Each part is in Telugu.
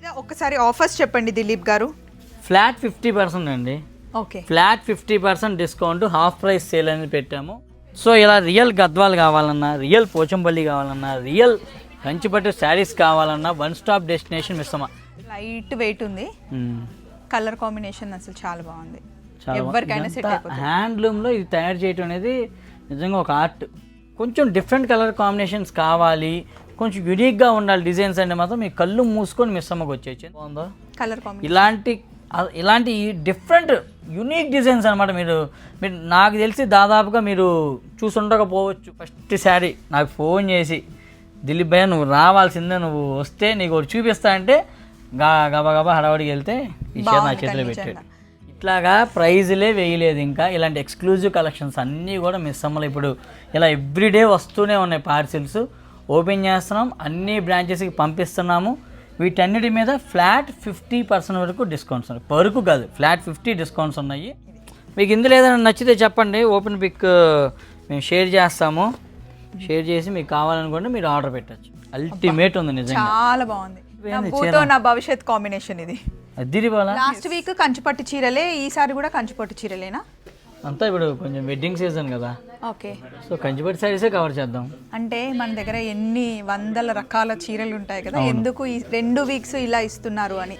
ఇదా ఒక్కసారి ఆఫర్స్ చెప్పండి Dilip garu. Flat fifty percent అండి. Okay. Flat fifty percent discount half price sale అనేది పెట్టాము. సో ఇలా రియల్ గద్వాలు కావాలన్నా రియల్ పోచంపల్లి కావాలన్నా రియల్ కంచిపట్టు శారీస్ కావాలన్నా one stop destination Missamma light weight ఉంది. కలర్ కాంబినేషన్ అసలు చాలా బాగుంది. ఎవరికైనా హ్యాండ్లూమ్లో ఇది తయారు చేయటం అనేది నిజంగా ఒక ఆర్ట్. కొంచెం డిఫరెంట్ కలర్ కాంబినేషన్స్ కావాలి. కొంచెం యూనిక్గా ఉండాలి డిజైన్స్ అంటే మాత్రం మీ కళ్ళు మూసుకొని మిస్ అమ్మకి వచ్చేసి బాగుందా? కలర్ ఇలాంటి ఇలాంటి డిఫరెంట్ యునిక్ డిజైన్స్ అనమాట మీరు మీరు నాకు తెలిసి దాదాపుగా మీరు చూసుండకపోవచ్చు. ఫస్ట్ శారీ నాకు ఫోన్ చేసి దిలీప్ భయ్య నువ్వు రావాల్సిందే నువ్వు వస్తే నీకు ఒకటి చూపిస్తా అంటే గా గబా గబా హడావడికి వెళ్తే ఈ షేర్ నా చేతిలో పెట్టాడు. ఇట్లాగా ప్రైజులే వేయలేదు ఇంకా. ఇలాంటి ఎక్స్క్లూజివ్ కలెక్షన్స్ అన్నీ కూడా మిస్ అమ్మలు ఇప్పుడు ఇలా ఎవ్రీడే వస్తూనే ఉన్నాయి పార్సిల్స్ ఓపెన్ చేస్తున్నాం. అన్ని బ్రాంచెస్కి పంపిస్తున్నాము. వీటన్నిటి మీద ఫ్లాట్ ఫిఫ్టీ పర్సెంట్ వరకు డిస్కౌంట్స్ ఉన్నాయి. పరుకు కాదు ఫ్లాట్ ఫిఫ్టీ డిస్కౌంట్స్ ఉన్నాయి. మీకు ఇందులో ఏదైనా నచ్చితే చెప్పండి. ఓపెన్ పిక్ మేము షేర్ చేస్తాము. షేర్ చేసి మీకు కావాలనుకుంటే మీరు ఆర్డర్ పెట్టచ్చు. అల్టిమేట్ ఉంది నిజంగా. చాలా బాగుంది. నా భవిష్యత్ కాంబినేషన్ ఇది. లాస్ట్ వీక్ కంచిపట్టు చీరలే ఈసారి కూడా కంచిపట్టు చీరలేనా? అంతా ఇప్పుడు కొంచెం వెడ్డింగ్ సీజన్ కదా. ఓకే. సో కంచిపట్టి శారీసే కవర్ చేద్దాం. అంటే మన దగ్గర ఎన్ని వందల రకాల చీరలు ఉంటాయి కదా ఎందుకు ఈ రెండు వీక్స్ ఇలా ఇస్తున్నారు అని?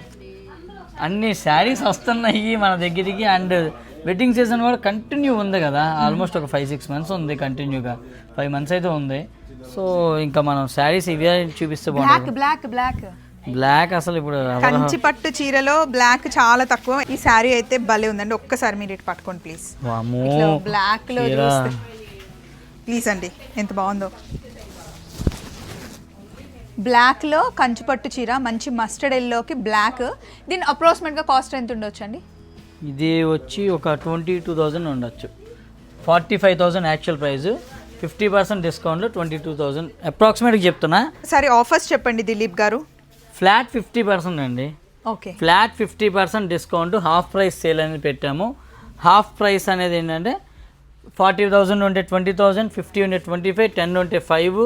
అన్ని శారీస్ వస్తున్నాయి మన దగ్గరికి అండ్ వెడ్డింగ్ సీజన్ కూడా కంటిన్యూ ఉంది కదా. ఆల్మోస్ట్ ఒక ఫైవ్ సిక్స్ మంత్స్ ఉంది కంటిన్యూగా ఫైవ్ మంత్స్ అయితే ఉంది. సో ఇంకా మనం శారీస్ ఇవే చూపిస్తే బాగుంటుంది. బ్లాక్ బ్లాక్ బ్లాక్ బ్లాక్ అసలు ఇప్పుడు ఎవరు- కంచిపట్టు చీరలో బ్లాక్ చాలా తక్కువ. ఈ శారీ అయితే భలే ఉందండి. ఒక్కసారి మీరు ఇటు పట్టుకోండి ప్లీజ్ బ్లాక్లో ప్లీజ్ అండి ఎంత బాగుందో. బ్లాక్లో కంచిపట్టు చీర మంచి మస్టర్డ్ ఎల్లోకి బ్లాక్. దీని అప్రాక్సిమేట్గా కాస్ట్ ఎంత ఉండొచ్చు అండి ఇది వచ్చి ఒక ట్వంటీ టూ థౌజండ్ ఉండొచ్చు. Forty five thousand actual price fifty percent డిస్కౌంట్లో ట్వంటీ టూ థౌజండ్ అప్రాక్సిమేట్గా చెప్తున్నా. సరే ఆఫర్స్ చెప్పండి Dilip garu. Flat fifty percent అండి. Okay. Flat fifty percent discount half price sale అనేది పెట్టాము. హాఫ్ ప్రైస్ అనేది ఏంటంటే ఫార్టీ థౌజండ్ ఉంటే ట్వంటీ థౌజండ్ ఫిఫ్టీ ఉంటే ట్వంటీ ఫైవ్ టెన్ ఉంటే ఫైవ్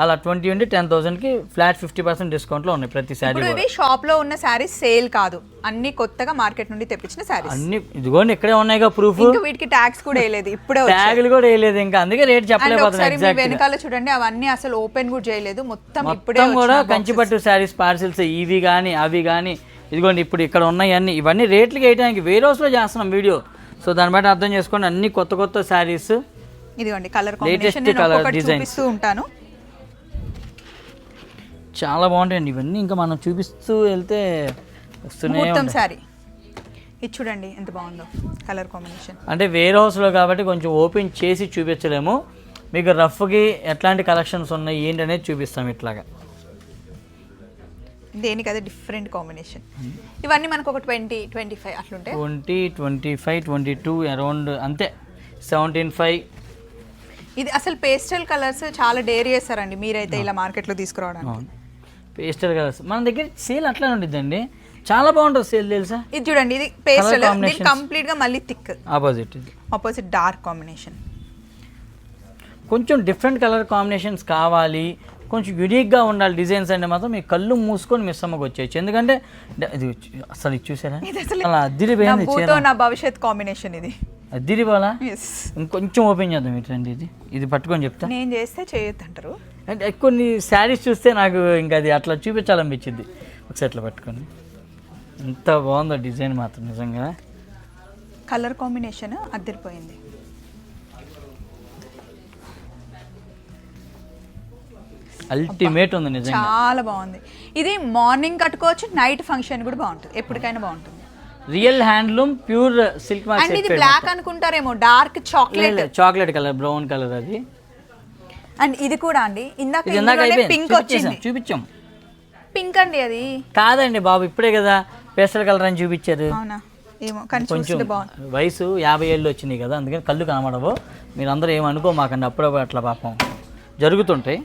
అలా ట్వంటీ ఉంటే టెన్ థౌజండ్కి ఫ్లాట్ ఫిఫ్టీ పర్సెంట్ డిస్కౌంట్లో ఉన్నాయి ప్రతి శారీ ఇవి షాప్లో ఉన్న శారీస్ సేల్ కాదు. అన్ని కొత్తగా మార్కెట్ నుండి తెప్పించిన శారీస్. అన్ని ఇదిగోండి ఇక్కడే ఉన్నాయిగా ప్రూఫ్. వీటికి ట్యాక్స్ కూడా వేయలేదు. ఇప్పుడే. ట్యాగులు కూడా వేయలేదు ఇంకా. అందుకే రేట్ ఎగ్జాక్ట్ వెనకాల చూడండి అవన్నీ అసలు ఓపెన్ కూడా చేయలేదు. మొత్తం ఇప్పుడే కూడా. కంచిపట్టు శారీస్ పార్సిల్స్ ఇవి కానీ అవి కానీ ఇదిగోండి ఇప్పుడు ఇక్కడ ఉన్నాయి అన్ని ఇవన్నీ రేట్లకి వేయడానికి వేరే హౌస్లో చేస్తున్నాం వీడియో. సో దాన్ని బట్టి అర్థం చేసుకోండి అన్ని కొత్త కొత్త శారీస్. ఇదిగోండి కలర్ కాంబినేషన్ నేను ఒక్కొక్కటి designs. చూపిస్తూ ఉంటాను. చాలా బాగుంటాయండి ఇవన్నీ. ఇంకా మనం చూపిస్తూ వెళ్తే వస్తూనే ముహూర్తం ఉంటాయి. శారీ ఇది చూడండి ఎంత బాగుందో కలర్ కాంబినేషన్. అంటే వేరే హౌస్లో కాబట్టి కొంచెం ఓపెన్ చేసి చూపించలేము. మీకు రఫ్కి ఎట్లాంటి కలెక్షన్స్ ఉన్నాయి ఏంటి అనేది చూపిస్తాం ఇట్లాగా. దేనికి అదే డిఫరెంట్ కాంబినేషన్. ఇవన్నీ మనకు ఒక ట్వంటీ ట్వంటీ ఫైవ్ అట్లుంటే. Twenty twenty five twenty two around అంతే. Seventeen five. ఇది అసలు పేస్టల్ కలర్స్ చాలా డేర్ చేస్తారండి. మీరైతే ఇలా మార్కెట్లో తీసుకురావడానికి. Pastel colours. మన దగ్గర సేల్ అట్లానే ఉండిద్దండి. చాలా బాగుంటుంది సేల్ తెలుసా? ఇది చూడండి ఇది పేస్టల్. ఇది. కంప్లీట్గా మళ్ళీ thick. Opposite opposite dark combination కొంచెం డిఫరెంట్ కలర్ కాంబినేషన్స్ కావాలి. కొంచెం యూనిక్గా ఉండాలి డిజైన్స్ అంటే మాత్రం మీ కళ్ళు మూసుకొని మిస్ అమ్మకి వచ్చేయచ్చు. ఎందుకంటే అసలు ఇది చూసారా? అలా అద్దిరి నా పోయింది చీర భూతో నా భవిష్యత్ కాంబినేషన్ ఇది. అద్దిరి పోలా ఎస్ ఇంకొంచెం ఓపెన్ చేద్దాం ఇట్లండి ఇది. ఇది పట్టుకొని చెప్తా. నేను చేస్తే చేయొద్దు అంటారు అంటే కొన్ని శారీస్ చూస్తే నాకు ఇంకా అది అట్లా చూపించాలనిపించింది. ఒకసారి ఇట్లా పట్టుకొని. ఎంత బాగుందో డిజైన్ మాత్రం నిజంగా. కలర్ కాంబినేషన్ అద్దరిపోయింది. అల్టిమేట్ ఉంది నిజంగా. చాలా బాగుంది. ఇది మార్నింగ్ కట్టుకోవచ్చు నైట్ ఫంక్షన్ కూడా బాగుంటుంది. ఎప్పటికైనా బాగుంటుంది. Real handloom pure silk and ఇది బ్లాక్ అనుకుంటారేమో dark chocolate. Chocolate colour brown colour అది. అండ్ ఇది కూడా అండి ఇందాక పింక్ వచ్చింది. చూపించాం. పింక్ అండి అది. కాదండి బాబు ఇప్పుడే కదా పేస్టల్ కలర్ అని చూపించారు. కొంచెం వయసు యాభై ఏళ్ళు వచ్చినాయి కదా అందుకని కళ్ళు కనబడవు. మీరందరూ ఏమనుకో మాకండి అప్పుడప్పుడు అట్లా పాపం. జరుగుతుంటాయి.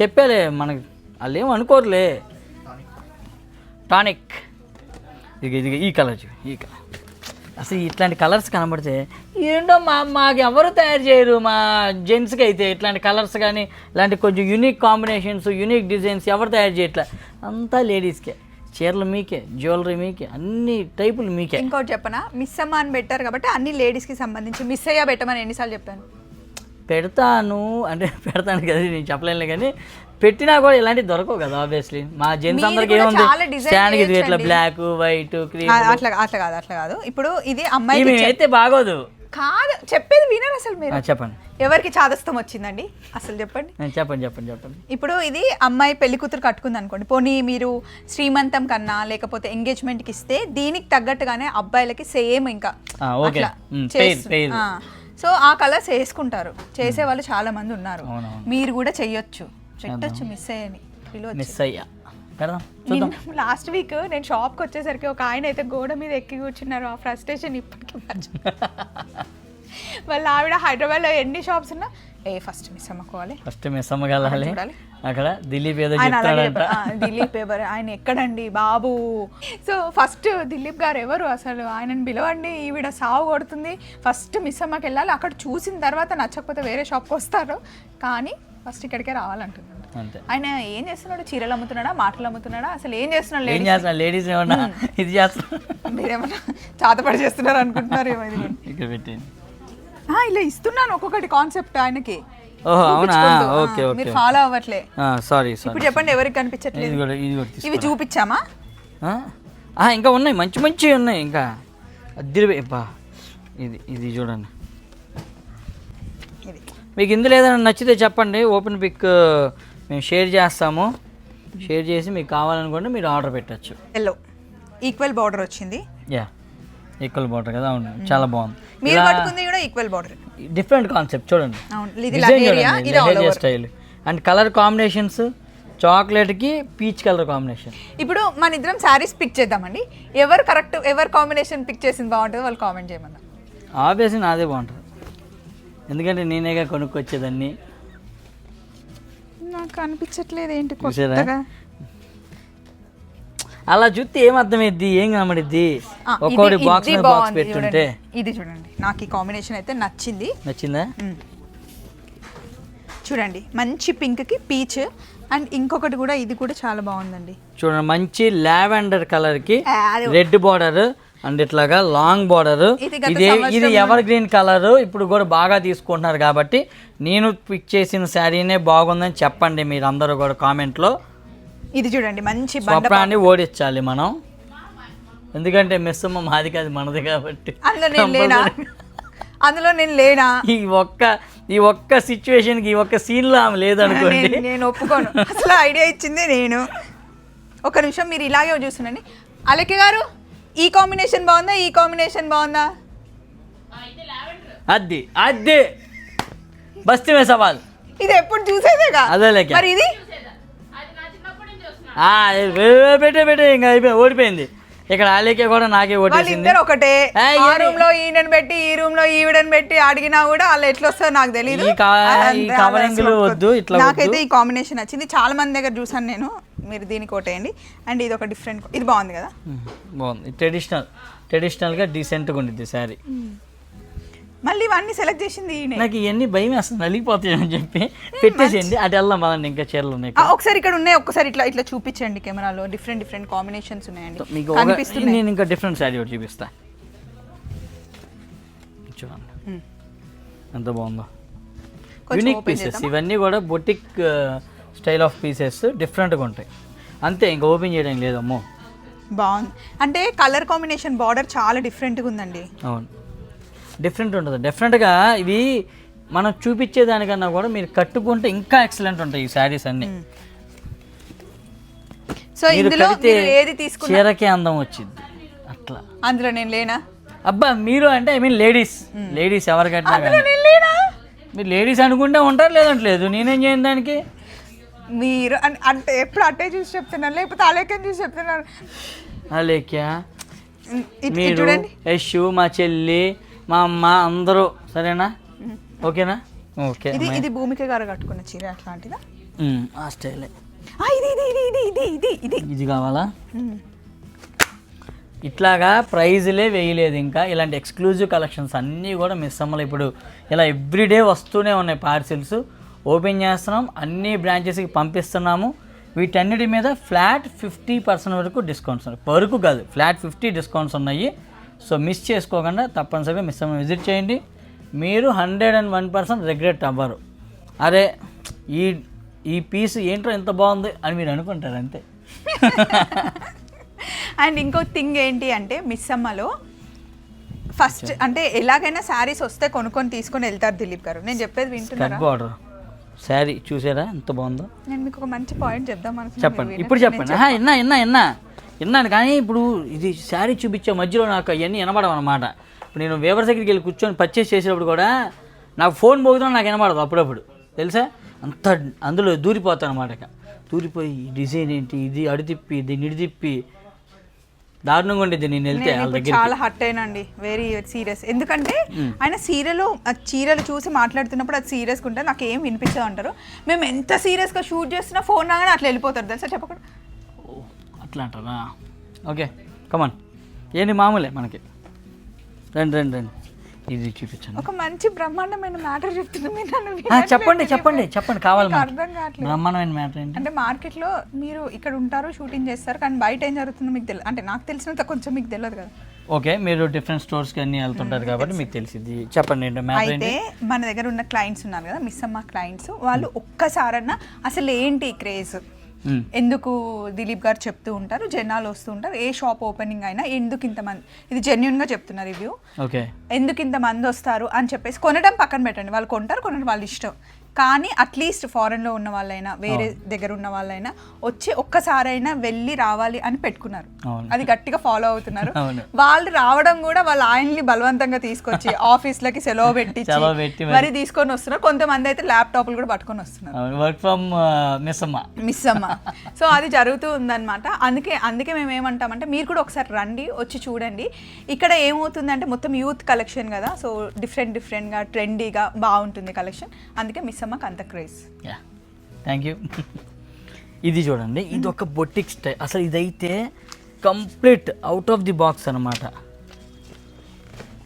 చెప్పాలే మనకి వాళ్ళు ఏం అనుకోరులే. టానిక్. ఇది ఇది ఈ కలర్ చూ ఈ కలర్ అసలు ఇట్లాంటి కలర్స్ కనబడితే ఏంటో మా మాకు ఎవరు తయారు చేయరు మా జెంట్స్కి అయితే ఇట్లాంటి కలర్స్ కానీ ఇలాంటి కొంచెం యూనిక్ కాంబినేషన్స్ యూనిక్ డిజైన్స్ ఎవరు తయారు చేయట్లే. అంతా లేడీస్కే చీరలు మీకే జ్యువెలరీ మీకే అన్ని టైపులు మీకే. ఇంకోటి చెప్పనా? మిస్ అమ్మ అని పెట్టారు కాబట్టి అన్ని లేడీస్కి సంబంధించి మిస్ అయ్యా పెట్టమని ఎన్నిసార్లు చెప్పాను? పెడతాను అంటే పెడతాను కదా నేను చెప్పలేను కానీ పెట్టినా కూడా ఇలాంటివి దొరకవు కదా ఆబ్వియస్లీ మా జెంట్స్ అందరికి ఏముంది? స్టాండ్కి ఇది ఇట్లా. బ్లాక్ వైట్ క్రీమ్ అట్లా అట్లా కాదు అట్లా కాదు. ఇప్పుడు ఇది అమ్మాయి అయితే బాగోదు. కాదు చెప్పేది వినరు అసలు మీరు. చెప్పండి. ఎవరికి చాదస్తం వచ్చిందండి? అసలు చెప్పండి. చెప్పండి చెప్పండి చెప్పండి. ఇప్పుడు ఇది అమ్మాయి పెళ్ళి కూతురు కట్టుకుంది అనుకోండి. పోనీ మీరు శ్రీమంతం కన్నా లేకపోతే ఎంగేజ్మెంట్కి ఇస్తే దీనికి తగ్గట్టుగానే అబ్బాయిలకి సేమ్ ఇంకా. అట్లా. సో ఆ కలర్స్ వేసుకుంటారు. చేసే వాళ్ళు చాలా మంది ఉన్నారు. మీరు కూడా చెయ్యొచ్చు. పెట్టచ్చు మిస్ అయ్యని మిస్ అయ్యా పెడదాం చూద్దాం. లాస్ట్ వీక్ నేను షాప్కి వచ్చేసరికి ఒక ఆయన అయితే గోడ మీద ఎక్కి కూర్చున్నారు. ఆ ఫ్రస్ట్రేషన్ ఇప్పటికీ వాళ్ళ ఆవిడ హైదరాబాద్లో ఎన్ని షాప్స్ ఉన్నా ఏ ఫస్ట్ మిస్ అమ్ముకోవాలి. ఫస్ట్ మిస్ అమ్మగలాలి. అక్కడ దిలీప్ ఏదో చెప్తాడంట. దిలీప్ ఎవరు? ఆయన ఎక్కడండి? బాబు. సో ఫస్ట్ దిలీప్ గారు ఎవరు? అసలు ఆయనని పిలవండి. ఈవిడ సాగు కొడుతుంది. ఫస్ట్ మిస్ అమ్మకి వెళ్ళాలి అక్కడ చూసిన తర్వాత నచ్చకపోతే వేరే షాప్కి వస్తారు. కానీ ఫస్ట్ ఇక్కడికే రావాలంటున్నాడు అంతే. ఆయన ఏం చేస్తున్నాడు? చీరలు అమ్ముతున్నాడా? మాటలు అమ్ముతున్నాడా? అసలు ఏం చేస్తున్నాడు ఏం ladies? చేస్తున్నా లేడీస్ ఏమన్నా ఇది చేస్తున్నా? మీరేమన్నా చాతపడి చేస్తున్నారు అనుకుంటున్నారు ఏమో ఇది. కూడా. ఇక్కడ పెట్టేయండి. ఆ, ఇలా ఇస్తున్నాను ఒక్కొక్కటి కాన్సెప్ట్ ఆయనకి. ఓహో అవునా? Okay okay. మీరు ఫాలో అవ్వట్లే. సారీ సారీ ఇప్పుడు చెప్పండి ఎవరికి కనిపించట్లేదు. ఇవి చూపించామా? ఇంకా ఉన్నాయి మంచి మంచివి ఉన్నాయి ఇంకా. అద్దరి బా ఇది ఇది చూడండి. ఇది. మీకు ఇందులో ఏదైనా నచ్చితే చెప్పండి. ఓపెన్ పిక్ మేము షేర్ చేస్తాము. షేర్ చేసి మీకు కావాలనుకుంటే మీరు ఆర్డర్ పెట్టచ్చు. ఎల్లో ఈక్వల్ బార్డర్ వచ్చింది. యా ఈక్వల్ బార్డర్ కదా అవును. చాలా బాగుంది. మీరు పట్టుకుంది కూడా ఈక్వల్ బార్డర్ డిఫరెంట్ కాన్సెప్ట్ చూడండి. ఇది స్టైల్ అండ్ కలర్ కాంబినేషన్స్ చాక్లెట్కి పీచ్ కలర్ కాంబినేషన్ ఇప్పుడు మన ఇద్దరం శారీస్ పిక్ చేద్దామండి. ఎవరు కరెక్ట్ ఎవరు కాంబినేషన్ పిక్ చేసింది బాగుంటుందో వాళ్ళు కామెంట్ చేయమన్నా ఆబ్వియస్లీ నాదే బాగుంటుంది. ఎందుకంటే నేనేగా కొనుక్కొచ్చేదాన్ని. నాకు అనిపించట్లేదు ఏంటి? కొత్తగా? అలా చూస్తే ఏం అర్థమైద్ది ఏం కనబడిద్ది ఒక్కొక్కటి బాక్స్ బాక్స్ పెట్టుంటే చూడండి. ఇది చూడండి. నాకు ఈ కాంబినేషన్ అయితే నచ్చింది. నచ్చిందా. చూడండి. మంచి పింక్కి పీచ్ అండ్ ఇంకొకటి కూడా ఇది కూడా చాలా బాగుందండి. చూడండి మంచి లావెండర్ కలర్కి రెడ్ బార్డర్ అండ్ ఇట్లాగా లాంగ్ బార్డర్. ఇది ఇది ఎవర్ గ్రీన్ కలర్. ఇప్పుడు కూడా బాగా తీసుకుంటున్నారు కాబట్టి నేను పిక్ చేసిన శారీనే బాగుందని చెప్పండి మీరు అందరూ కూడా కామెంట్లో. ఇది చూడండి మంచి స్వప్నాన్ని ఓడించాలి మనం. ఎందుకంటే మిస్ అమ్మ మాది కాదు మనది కాబట్టి. అందులో నేను లేనా? అందులో నేను లేనా? ఈ ఒక్క ఈ ఒక్క సిచ్యువేషన్ ఈ ఒక్క సీన్లో ఆమె లేదనుకోండి. నేను ఒప్పుకోను. అసలు ఐడియా ఇచ్చింది నేను. ఒక నిమిషం మీరు ఇలాగే చూస్తుండండి. అలకే గారు ఈ కాంబినేషన్ బాగుందా? ఈ కాంబినేషన్ బాగుందా? అద్ది అద్ది. బస్తీ మే సవాల్. ఇది ఎప్పుడు చూసేదేగా? అదే. మరి ఇది? పెట్టే పెట్టే ఇంకా అయిపోయి ఓడిపోయింది. ఇక్కడ ఆలేకే కూడా నాకే ఓటేసింది. వాళ్ళిద్దరు ఒకటే ఆ? రూమ్లో ఈయనని పెట్టి ఈ రూమ్లో ఈవిడని పెట్టి అడిగినా కూడా వాళ్ళు ఎట్లా వస్తుందో నాకు తెలియదు నాకైతే ఈ కాంబినేషన్ నచ్చింది. చాలా మంది దగ్గర చూసాను నేను. మీరు దీనికి ఒకటేయండి అండ్ ఇది ఒక డిఫరెంట్ ఇది బాగుంది కదా? బాగుంది. ట్రెడిషనల్ ట్రెడిషనల్గా డీసెంట్గా ఉండిద్ది శారీ. మళ్ళీ ఇవన్నీ సెలెక్ట్ చేసింది. నాకు ఇవన్నీ భయం వేస్తుంది నలిగిపోతాయి అని చెప్పి పెట్టేసేయండి. అటు వెళ్దాం పదండి ఇంకా చీరలు ఉన్నాయి ఒకసారి ఇక్కడ ఉన్నాయి ఒక్కసారి ఇట్లా ఇట్లా చూపించండి కెమెరాలో. డిఫరెంట్ డిఫరెంట్ కాంబినేషన్స్ ఉన్నాయండి. మీకు నేను ఇంకా డిఫరెంట్ శారీ ఒకటి చూపిస్తా. చూడండి. ఎంత బాగుందో. Unique pieces? ఇవన్నీ కూడా బొటిక్ స్టైల్ ఆఫ్ పీసెస్ డిఫరెంట్గా ఉంటాయి. అంతే ఇంకా ఓపెన్ చేయడం లేదు అమ్మో. బాగుంది. అంటే కలర్ కాంబినేషన్ బార్డర్ చాలా డిఫరెంట్గా ఉందండి. అవును. డిఫరెంట్ ఉంటుంది. డెఫినెట్గా ఇవి మనం చూపించేదానికన్నా కూడా మీరు కట్టుకుంటే ఇంకా ఎక్సలెంట్ ఉంటాయి ఈ శారీస్ అన్నీ. సో ఇందులో ఏది తీసుకున్నా చీరకే అందం వచ్చింది అట్లా. అందులో నేను లేనా? అబ్బా మీరు అంటే ఐ మీన్ లేడీస్ లేడీస్ ఎవరు కట్టినా అందులో కానీ. నేను లేనా? మీరు లేడీస్ అనుకుంటే ఉంటారు లేదంటే లేదు. నేనేం చేయను దానికి? మీరు అంటే ఎప్పుడు అట్టే చూసి చెప్తున్నారు? లేకపోతే అలేకని చూసి చెప్తున్నారు? అలేక్యా మీరు చూడండి. యశు మా చెల్లి మా అమ్మ అందరూ సరేనా? ఓకేనా? ఓకే ఇది ఇది భూమిక గారు కట్టుకున్న చీర అట్లాంటిదా? ఆ స్టైలే. ఇది ఇది ఇది ఇది ఇది ఇది ఇది. ఇది కావాలా. ఇట్లాగా ప్రైజులే వేయలేదు ఇంకా. ఇలాంటి ఎక్స్క్లూజివ్ కలెక్షన్స్ అన్నీ కూడా మిస్ అమ్మలు ఇప్పుడు ఇలా ఎవ్రీడే వస్తూనే ఉన్నాయి పార్సిల్స్. ఓపెన్ చేస్తున్నాం. అన్ని బ్రాంచెస్కి పంపిస్తున్నాము. వీటన్నిటి మీద ఫ్లాట్ ఫిఫ్టీ పర్సెంట్ వరకు డిస్కౌంట్స్ ఉన్నాయి. వరకు కాదు ఫ్లాట్ ఫిఫ్టీ డిస్కౌంట్స్ ఉన్నాయి. సో మిస్ చేసుకోకుండా తప్పనిసరిగా మిస్ అమ్మ విజిట్ చేయండి. మీరు hundred and one percent regret అవ్వరు. అరే ఈ ఈ పీస్ ఏంటో ఎంత బాగుంది అని మీరు అనుకుంటారు అంతే. అండ్ ఇంకో థింగ్ ఏంటి అంటే మిస్ అమ్మలో ఫస్ట్ అంటే ఎలాగైనా శారీస్ వస్తే కొనుక్కొని తీసుకొని వెళ్తారు దిలీప్ గారు. నేను చెప్పేది బార్డర్. శారీ చూసారా? ఎంత బాగుందో? నేను మీకు ఒక మంచి పాయింట్ చెప్దాం చెప్పండి. ఇప్పుడు. చెప్పండి. ఆహా, విన్నా విన్నా విన్నా విన్నాను కానీ ఇప్పుడు ఇది శారీ చూపించే మధ్యలో నాకు అవన్నీ వినబడవు అనమాట ఇప్పుడు నేను వేవర్ దగ్గరికి వెళ్ళి కూర్చొని పర్చేస్ చేసేటప్పుడు కూడా నాకు ఫోన్ పోగుతున్నా నాకు వినబడదు అప్పుడప్పుడు. తెలుసా? అంత అందులో దూరిపోతాను అనమాట దూరిపోయి డిజైన్ ఏంటి? ఇది అడితిప్పి దీన్ని ఇడితిప్పి దారుణంగా ఉండేది నేను వెళ్తే వాళ్ళ దగ్గర చాలా హర్ట్ అయినండి. వెరీ సీరియస్ ఎందుకంటే ఆయన సీరియల్ చీరలు చూసి మాట్లాడుతున్నప్పుడు అది సీరియస్గా ఉంటుంది. నాకు ఏం వినిపించదు అంటారు. మేము ఎంత సీరియస్గా షూట్ చేస్తున్నా ఫోన్ రాగానే అట్లా వెళ్ళిపోతారు తెలుసా? చెప్పకుండా. అట్లా అంటారా? ఓకే కమాన్ ఏంటి మామూలే మనకి. రండి రండి రండి. ఇది చూపించండి. ఒక మంచి బ్రహ్మాండమైన మ్యాటర్ చెప్తున్నా చెప్పండి చెప్పండి. చెప్పండి. కావాలి. అర్థం కావట్లేదు. బ్రహ్మాండమైన మ్యాటర్ ఏంటి? అంటే మార్కెట్లో మీరు ఇక్కడ ఉంటారు షూటింగ్ చేస్తారు కానీ బయట ఏం జరుగుతుందో మీకు తెలియదు అంటే నాకు తెలిసినంత కొంచెం మీకు తెలియదు కదా. ఓకే మీరు డిఫరెంట్ స్టోర్స్కి అన్ని వెళ్తుంటారు కాబట్టి మీకు తెలిసింది చెప్పండి అయితే మన దగ్గర ఉన్న క్లయింట్స్ ఉన్నారు కదా మిస్ అమ్మ క్లయింట్స్ వాళ్ళు ఒక్కసారన్నా అసలు ఏంటి క్రేజ్. ఎందుకు దిలీప్ గారు చెప్తూ ఉంటారు జనాలు వస్తూ ఉంటారు ఏ షాప్ ఓపెనింగ్ అయినా ఎందుకు ఇంతమంది ఇది జెన్యున్గా చెప్తున్నా రివ్యూ ఎందుకు ఇంతమంది వస్తారు అని చెప్పేసి కొనడం పక్కన పెట్టండి వాళ్ళు కొంటారు కొనడం వాళ్ళ ఇష్టం. కానీ అట్లీస్ట్ ఫారెన్లో ఉన్న వాళ్ళైనా వేరే దగ్గర ఉన్న వాళ్ళైనా వచ్చి ఒక్కసారైనా వెళ్ళి రావాలి అని పెట్టుకున్నారు. అది గట్టిగా ఫాలో అవుతున్నారు. వాళ్ళు రావడం కూడా వాళ్ళ ఆయన్ని బలవంతంగా తీసుకొచ్చి ఆఫీస్లకి సెలవు పెట్టి మరి- తీసుకొని వస్తున్నారు. కొంతమంది అయితే ల్యాప్టాప్లు కూడా పట్టుకొని వస్తున్నారు. Work from Missamma. Missamma. So అది జరుగుతూ ఉందన్నమాట. అందుకే అందుకే మేము ఏమంటామంటే మీరు కూడా ఒకసారి రండి వచ్చి చూడండి. ఇక్కడ ఏమవుతుందంటే మొత్తం యూత్ కలెక్షన్ కదా. సో డిఫరెంట్ డిఫరెంట్గా ట్రెండీగా బాగుంటుంది కలెక్షన్ అందుకే మిస్ అమ్మకి అంత క్రేజ్. యా థ్యాంక్ యూ ఇది చూడండి ఇది ఒక బొటిక్ స్టైల్ అసలు ఇదైతే complete out of the box అనమాట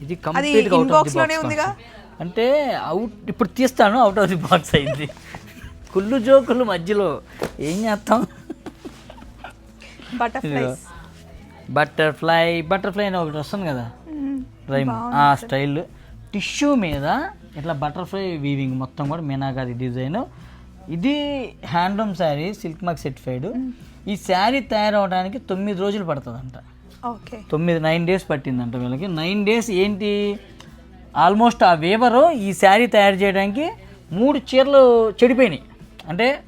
ఇది complete out of the box? అంటే అవుట్ ఇప్పుడు తీస్తాను అవుట్ ఆఫ్ ది బాక్స్ అయింది. కుళ్ళు జోకులు మధ్యలో ఏం చేస్తాం? బటర్ఫ్లైస్ బటర్ఫ్లై బటర్ఫ్లై అని ఒకటి వస్తుంది కదా? రైమ్ ఆ స్టైల్. టిష్యూ మీద ఇట్లా బటర్ఫ్లై వీవింగ్ మొత్తం కూడా మీనాగారి డిజైన్ ఇది handloom sari silk mark certified ఈ శారీ తయారవడానికి తొమ్మిది రోజులు పడుతుందంట. ఓకే. తొమ్మిది నైన్ డేస్ పట్టిందంట వీళ్ళకి. నైన్ డేస్ ఏంటి? ఆల్మోస్ట్ ఆ వేవరు ఈ శారీ తయారు చేయడానికి మూడు చీరలు చెడిపోయినాయి. అంటే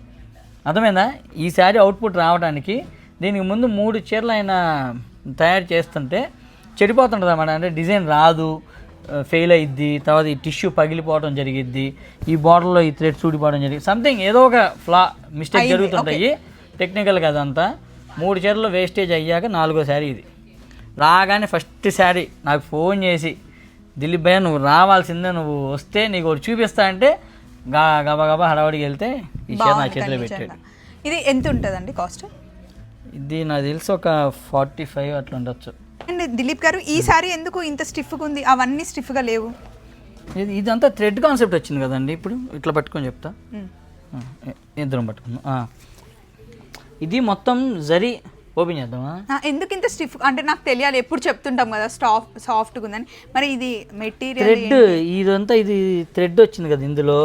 అర్థమైందా? ఈ శారీ అవుట్పుట్ రావడానికి దీనికి ముందు మూడు చీరలు ఆయన తయారు చేస్తుంటే చెడిపోతుంటుంది అన్నమాట అంటే డిజైన్ రాదు. ఫెయిల్ అయ్యిద్ది తర్వాత ఈ టిష్యూ పగిలిపోవడం జరిగిద్ది ఈ బార్డర్లో ఈ థ్రెడ్ చూడిపోవడం జరిగింది సంథింగ్ ఏదో ఒక ఫ్లా మిస్టేక్ జరుగుతుంటాయి. టెక్నికల్గా అదంతా. మూడు చీరలు వేస్టేజ్ అయ్యాక నాలుగో శారీ ఇది. రాగానే ఫస్ట్ శారీ నాకు ఫోన్ చేసి దిలీప్ భయ్య నువ్వు రావాల్సిందే నువ్వు వస్తే నీకు ఒకటి చూపిస్తా అంటే గా గబా గబా హడావడికి వెళ్తే ఈ చీర నా చేతిలో పెట్టాడు. ఇది ఎంత ఉంటుందండి కాస్ట్? ఇది నాకు తెలిసి ఒక ఫార్టీ ఫైవ్ అట్లా ఉండొచ్చు. అండ్ దిలీప్ గారు ఈ సారీ ఎందుకు ఇంత స్టిఫ్గా ఉంది? అవన్నీ స్టిఫ్గా లేవు. ఇది ఇదంతా థ్రెడ్ కాన్సెప్ట్ వచ్చింది కదండి ఇప్పుడు. ఇట్లా పట్టుకొని చెప్తా. ఇద్దరం పట్టుకుందాం. ఆ. ఇది మొత్తం జరి ఓపెన్ చేద్దామా? ఎందుకు ఇంత స్టిఫ్ అంటే నాకు తెలియాలి ఎప్పుడు చెప్తుంటాం కదా స్టాఫ్ సాఫ్ట్గా ఉందని మరి ఇది మెటీరియల్ థ్రెడ్ ఇదంతా ఇది థ్రెడ్ వచ్చింది కదా ఇందులో.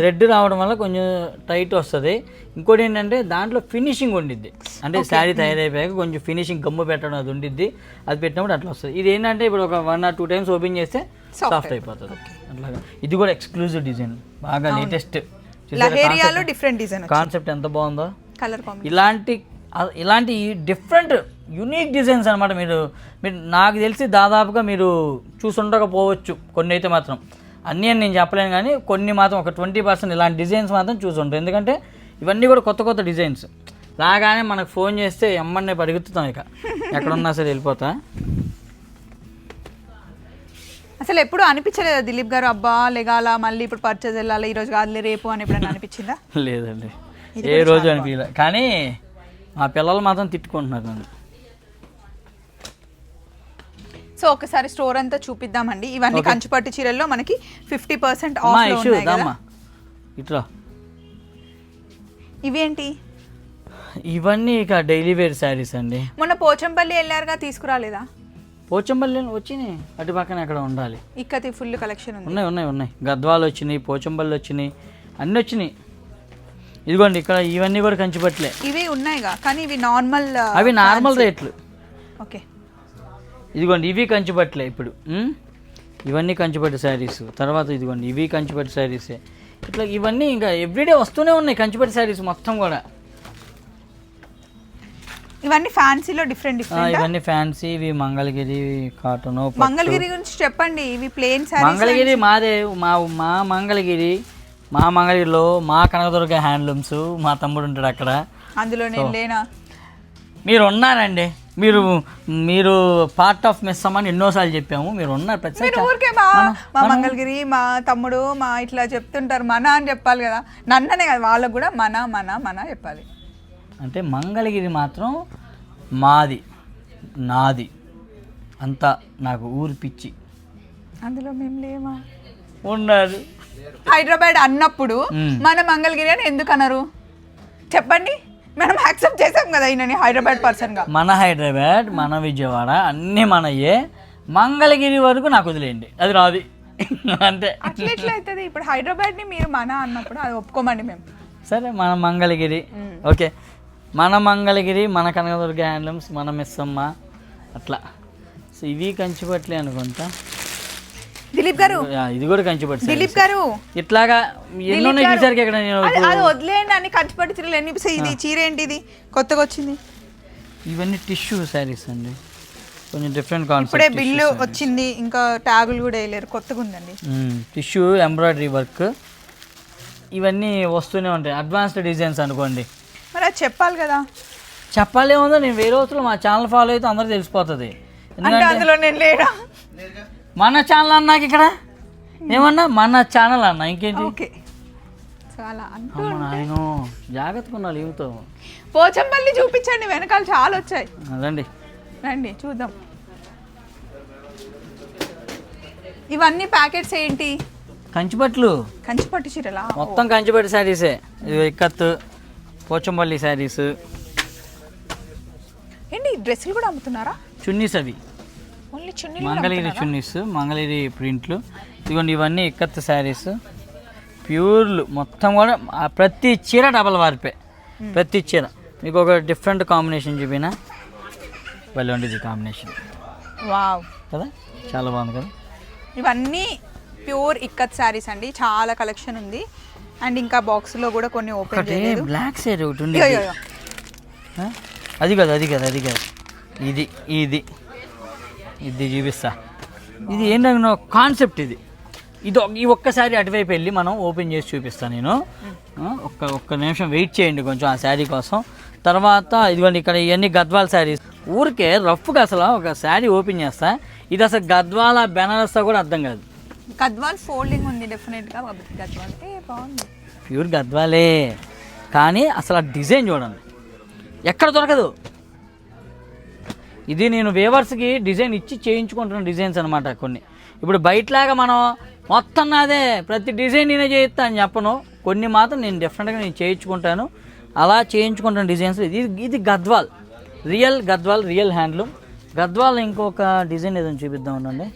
థ్రెడ్ రావడం వల్ల కొంచెం టైట్ వస్తుంది. ఇంకోటి ఏంటంటే దాంట్లో ఫినిషింగ్ ఉండిద్ది. అంటే శారీ తయారైపోయాక కొంచెం ఫినిషింగ్ గమ్ము పెట్టడం అది ఉండిద్ది. అది పెట్టినప్పుడు అట్లా వస్తుంది. ఇది ఏంటంటే ఇప్పుడు ఒక one or two times open చేస్తే సాఫ్ట్ అయిపోతుంది. అట్లాగా. ఇది కూడా ఎక్స్క్లూజివ్ డిజైన్ బాగా లేటెస్ట్ డిఫరెంట్ డిజైన్ కాన్సెప్ట్ ఎంత బాగుందో? కలర్ ఇలాంటి ఇలాంటి డిఫరెంట్ యునిక్ డిజైన్స్ అనమాట మీరు మీరు నాకు తెలిసి దాదాపుగా మీరు చూసుండకపోవచ్చు కొన్ని అయితే మాత్రం. అన్నీ అని నేను చెప్పలేను కానీ కొన్ని మాత్రం ఒక ట్వంటీ పర్సెంట్ ఇలాంటి డిజైన్స్ మాత్రం చూసుంటారు ఎందుకంటే ఇవన్నీ కూడా కొత్త కొత్త డిజైన్స్. రాగానే మనకు ఫోన్ చేస్తే ఎమ్మన్నే పరిగెత్తుతాం ఇక. ఎక్కడున్నా సరే వెళ్ళిపోతా. అసలు ఎప్పుడు అనిపించలేదా దిలీప్ గారు అబ్బా లెగాల మళ్ళీ ఇప్పుడు పర్చేజ్ వెళ్ళాలి ఈ రోజు కాదులే రేపు అని ఎప్పుడైనా అనిపించిందా? లేదండి. ఏ రోజు అనిపించలే. కానీ మా పిల్లలు మాత్రం తిట్టుకుంటున్నారు నన్ను. సో ఒకసారి స్టోర్ అంతా చూపిద్దామండి. ఇవన్నీ కంచుపట్టు చీరల్లో మనకి ఫిఫ్టీ పర్సెంట్ ఇట్లా ఇవేంటి? ఇవన్నీ ఇక డైలీ వేర్ శారీస్ అండి. మొన్న పోచంపల్లి వెళ్ళారుగా తీసుకురాలేదా? పోచంపల్లి వచ్చినాయి. అటు పక్కన ఎక్కడ ఉండాలి. ఇక్కతి ఫుల్ కలెక్షన్ ఉన్నాయి ఉన్నాయి ఉన్నాయి. గద్వాలు వచ్చినాయి పోచంపల్లి వచ్చినాయి అన్నీ వచ్చినాయి. ఇదిగోండి ఇక్కడ ఇవన్నీ కూడా కంచిపట్లే. ఇవి ఉన్నాయిగా కానీ ఇవి నార్మల్ అవి నార్మల్ రేట్లు. ఓకే. ఇదిగోండి ఇవి కంచిపట్లే ఇప్పుడు? ఇవన్నీ కంచిపట్టు శారీస్. తర్వాత ఇదిగోండి ఇవి కంచిపట్టు శారీసే. ఇట్లా ఇవన్నీ ఇంకా ఎవ్రీడే వస్తూనే ఉన్నాయి కంచిపట్టు శారీస్ మొత్తం కూడా. ఇవన్నీ ఫ్యాన్సీలో డిఫరెంట్ డిఫరెంట్ ఇవన్నీ ఫ్యాన్సీ ఇవి మంగళగిరి కాటన్ మంగళగిరి గురించి చెప్పండి ఇవి ప్లేన్ శారీస్ మంగళగిరి మాదే మా మా మంగళగిరి మా మంగళగిరిలో మా కనకదుర్గ హ్యాండ్లూమ్స్ మా తమ్ముడు ఉంటాడు అక్కడ. అందులో నేను లేనా? మీరు ఉన్నారండి. మీరు మీరు పార్ట్ ఆఫ్ మిస్ అమ్మని ఎన్నోసార్లు చెప్పాము. మీరు ఉన్నారు ప్రతిసారి మీరు ఊరికే మా మా మంగళగిరి మా తమ్ముడు మా ఇట్లా చెప్తుంటారు. మన అని చెప్పాలి కదా. నన్ననే కదా వాళ్ళకు కూడా మన మన మన చెప్పాలి. అంటే మంగళగిరి మాత్రం మాది నాది. అంతా నాకు ఊరు పిచ్చి. అందులో మేము లేమా? ఉన్నారు హైదరాబాద్ అన్నప్పుడు. మన మంగళగిరి అని ఎందుకు అన్నారు చెప్పండి. మనం యాక్సెప్ట్ చేసాం కదా ఈయనని హైదరాబాద్ పర్సన్గా మన హైదరాబాద్ మన విజయవాడ అన్నీ మనయే మంగళగిరి వరకు నాకు వదిలేయండి. అది రాది అంతే. అట్లా ఎట్లా అవుతుంది? ఇప్పుడు హైదరాబాద్ని మీరు మన అన్నప్పుడు అది ఒప్పుకోమండి మేము. సరే మన మంగళగిరి. ఓకే. మన మంగళగిరి మన కనకదుర్గ హ్యాండ్లూమ్స్ మన మిస్సమ్మ అట్లా. సో ఇవి కంచిపట్లే అనుకుంటా. దిలీప్ గారు. ఇది కూడా కంచిపట్టు. దిలీప్ గారు. ఇట్లాగా ఎన్నో చూసారు ఇక్కడ నేను అది వదిలేయండి అని కంచిపట్టి చీరలు ఎన్ని ఇది చీర ఏంటి ఇది? కొత్తగా వచ్చింది. ఇవన్నీ టిష్యూ శారీస్ అండి. కొంచెం డిఫరెంట్ ఇప్పుడే కాన్సెప్ట్ బిల్లు వచ్చింది ఇంకా ట్యాగులు కూడా వేయలేరు కొత్తగా ఉందండి. టిష్యూ ఎంబ్రాయిడరీ వర్క్ ఇవన్నీ వస్తూనే ఉంటాయి. అడ్వాన్స్డ్ డిజైన్స్ అనుకోండి. మరి అది చెప్పాలి కదా. చెప్పాలి ఏముందో నేను వేరే రోజులు మా ఛానల్ ఫాలో అయితే అందరికీ తెలిసిపోతుంది. అందులో నేను లేడా మన ఛానల్ అన్నాక ఇక్కడ? ఏమన్నా? మన ఛానల్ అన్న ఇంకేంటి? ఓకే. సో అలా అంటూ అమ్మ నాయన జాగ్రత్తగా పోచంపల్లి చూపించండి వెనకాల చాలా వచ్చాయి. రండి. రండి చూద్దాం. ఇవన్నీ ప్యాకెట్స్ ఏంటి? కంచిపట్లు. కంచిపట్టు చీరలా? మొత్తం కంచిపట్టు శారీసే. ఇది ఇక్కత్ పోచంపల్లి శారీస్. ఏంటి డ్రెస్సులు కూడా అమ్ముతున్నారా? చున్నీస్ అవి. చున్నీ మంగళగిరి చున్నీస్ మంగళగిరి ప్రింట్లు. ఇదిగోండి ఇవన్నీ ఇక్కత్ శారీస్. ప్యూర్లు మొత్తం కూడా ప్రతి చీర డబల్ వారిపే. ప్రతి చీర. మీకు ఒక డిఫరెంట్ కాంబినేషన్ చూపిన. భలే ఉండేది కాంబినేషన్. వావ్. కదా? చాలా బాగుంది కదా? ఇవన్నీ ప్యూర్ ఇక్కత్ శారీస్ అండి. చాలా కలెక్షన్ ఉంది. అండ్ ఇంకా బాక్స్లో కూడా కొన్ని ఓపెన్ చేయలేదు. బ్లాక్ శారీ ఒకటి ఉంది. అది కాదు అది కాదు అది కాదు. ఇది ఇది. ఇది చూపిస్తా. ఇది ఏంటంటే కాన్సెప్ట్ ఇది. ఇది ఈ ఒక్కసారి అటువైపు వెళ్ళి మనం ఓపెన్ చేసి చూపిస్తాను నేను. ఒక్క ఒక్క నిమిషం వెయిట్ చేయండి కొంచెం ఆ శారీ కోసం. తర్వాత ఇదిగోండి ఇక్కడ ఇవన్నీ గద్వాల శారీస్. ఊరికే రఫ్గా అసలు ఒక శారీ ఓపెన్ చేస్తా. ఇది అసలు గద్వాల బెనారస్తా కూడా అర్థం కాదు. గద్వాల్ ఫోల్డింగ్ ఉంది డెఫినెట్గా కాబట్టి గద్వాల్ ఏ బాగుంది. ప్యూర్ గద్వాలే. కానీ అసలు ఆ డిజైన్ చూడండి. ఎక్కడ దొరకదు? ఇది నేను వేవర్స్కి డిజైన్ ఇచ్చి చేయించుకుంటున్న డిజైన్స్ అనమాట కొన్ని. ఇప్పుడు బయటలాగా మనం మొత్తం నాదే ప్రతి డిజైన్ నేనే చేయిస్తా అని చెప్పను. కొన్ని మాత్రం నేను డిఫరెంట్గా నేను చేయించుకుంటాను. అలా చేయించుకుంటున్న డిజైన్స్ ఇది ఇది Gadwal. Real Gadwal real handloom. Gadwal ఇంకొక డిజైన్ ఏదైనా చూపిద్దాం ఉండండి.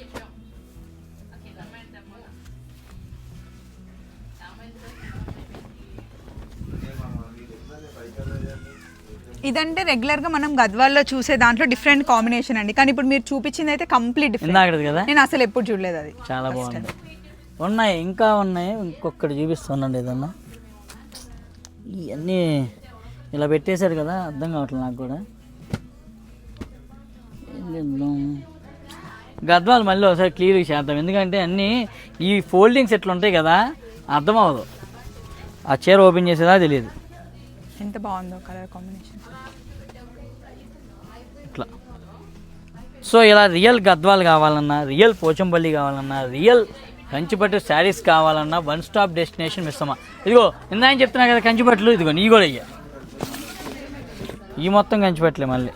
ఇదంటే రెగ్యులర్గా మనం గద్వాల్లో చూసే దాంట్లో డిఫరెంట్ కాంబినేషన్ అండి. కానీ ఇప్పుడు మీరు చూపించింది అయితే కంప్లీట్ డిఫరెంట్ కదా? నేను అసలు ఎప్పుడు చూడలేదు అది. చాలా బాగుంది. ఉన్నాయి ఇంకా ఉన్నాయి. ఇంకొకటి చూపిస్తుండండి ఏదన్నా. ఇవన్నీ ఇలా పెట్టేశారు కదా అర్థం కావట్లేదు నాకు కూడా. గద్వాలు మళ్ళీ ఒకసారి క్లియర్గా చేద్దాం. ఎందుకంటే అన్నీ ఈ ఫోల్డింగ్స్ ఎట్లా ఉంటాయి కదా అర్థం అవ్వదు. ఆ చీర ఓపెన్ చేసేదా తెలియదు. ఎంత బాగుందో కలర్ కాంబినేషన్. ఇట్లా సో ఇలా రియల్ గద్వాలు కావాలన్నా రియల్ పోచంపల్లి కావాలన్నా రియల్ కంచిపట్టు శారీస్ కావాలన్నా వన్ స్టాప్ డెస్టినేషన్ మిస్సమ్మా ఇదిగో ఇందా అని చెప్తున్నా కదా కంచిపట్లు ఇదిగో నీ కూడా అయ్యా ఈ మొత్తం కంచిపట్లే మళ్ళీ.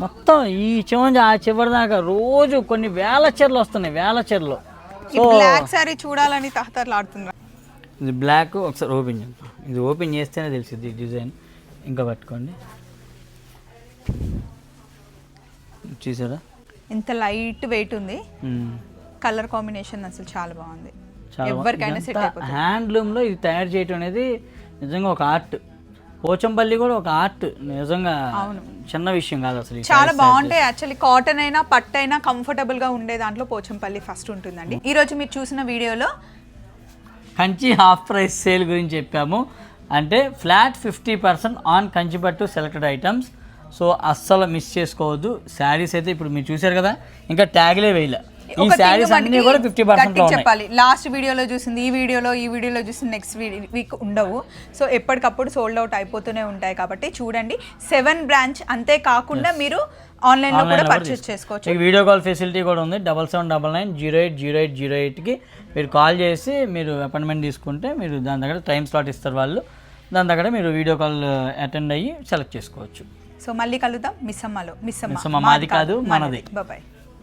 మొత్తం ఈ చివరి ఆ చివరి దాకా రోజు కొన్ని వేల చీరలు వస్తున్నాయి వేల చీరలు. ఈ బ్లాక్ సారీ చూడాలని తహతర్లాడుతున్నా ఇది బ్లాక్ ఒకసారి ఓపెన్ చేద్దాం. ఇది ఓపెన్ చేస్తేనే తెలిసింది డిజైన్ ఇంకా పట్టుకోండి. చూసారా? ఇంత లైట్ వెయిట్ ఉంది. కలర్ కాంబినేషన్ అసలు చాలా బాగుంది. ఎవరికైనా సెట్ హ్యాండ్లూమ్లో ఇది తయారు చేయటం అనేది నిజంగా ఒక ఆర్ట్ పోచంపల్లి కూడా ఒక ఆర్ట్ నిజంగా. చిన్న విషయం కాదు అసలు చాలా బాగుంటాయి. యాక్చువల్లీ కాటన్ అయినా పట్టు అయినా కంఫర్టబుల్గా ఉండే దాంట్లో పోచంపల్లి ఫస్ట్ ఉంటుందండి. ఈ రోజు మీరు చూసిన వీడియోలో కంచి హాఫ్ ప్రైస్ సేల్ గురించి చెప్పాము. అంటే flat fifty percent on Kanchipattu selected items. So అస్సలు మిస్ చేసుకోవద్దు. శారీస్ అయితే ఇప్పుడు మీరు చూశారు కదా. ఇంకా ట్యాగ్లే వేయలే. ఈ శారీస్ అన్నీ కూడా ఫిఫ్టీ పర్సెంట్ చెప్పాలి. లాస్ట్ వీడియోలో చూసింది ఈ వీడియోలో ఈ వీడియోలో చూసింది నెక్స్ట్ వీక్ ఉండవు. సో ఎప్పటికప్పుడు సోల్డ్ అవుట్ అయిపోతూనే ఉంటాయి కాబట్టి చూడండి. సెవెన్ బ్రాంచ్ అంతే కాకుండా మీరు ఆన్లైన్లో కూడా పర్చేస్ చేసుకోవచ్చు. వీడియో కాల్ ఫెసిలిటీ కూడా ఉంది double seven double nine zero eight zero eight zero ఎయిట్కి మీరు కాల్ చేసి మీరు అపాయింట్మెంట్ తీసుకుంటే మీరు దాని దగ్గర టైం స్లాట్ ఇస్తారు వాళ్ళు. దాని దగ్గర మీరు వీడియో కాల్ అటెండ్ అయ్యి సెలెక్ట్ చేసుకోవచ్చు. సో మళ్ళీ కలుద్దాం. మిస్సమ్మలో మిస్సమ్మ మిస్సమ్మ మాది కాదు, మనది. బాయ్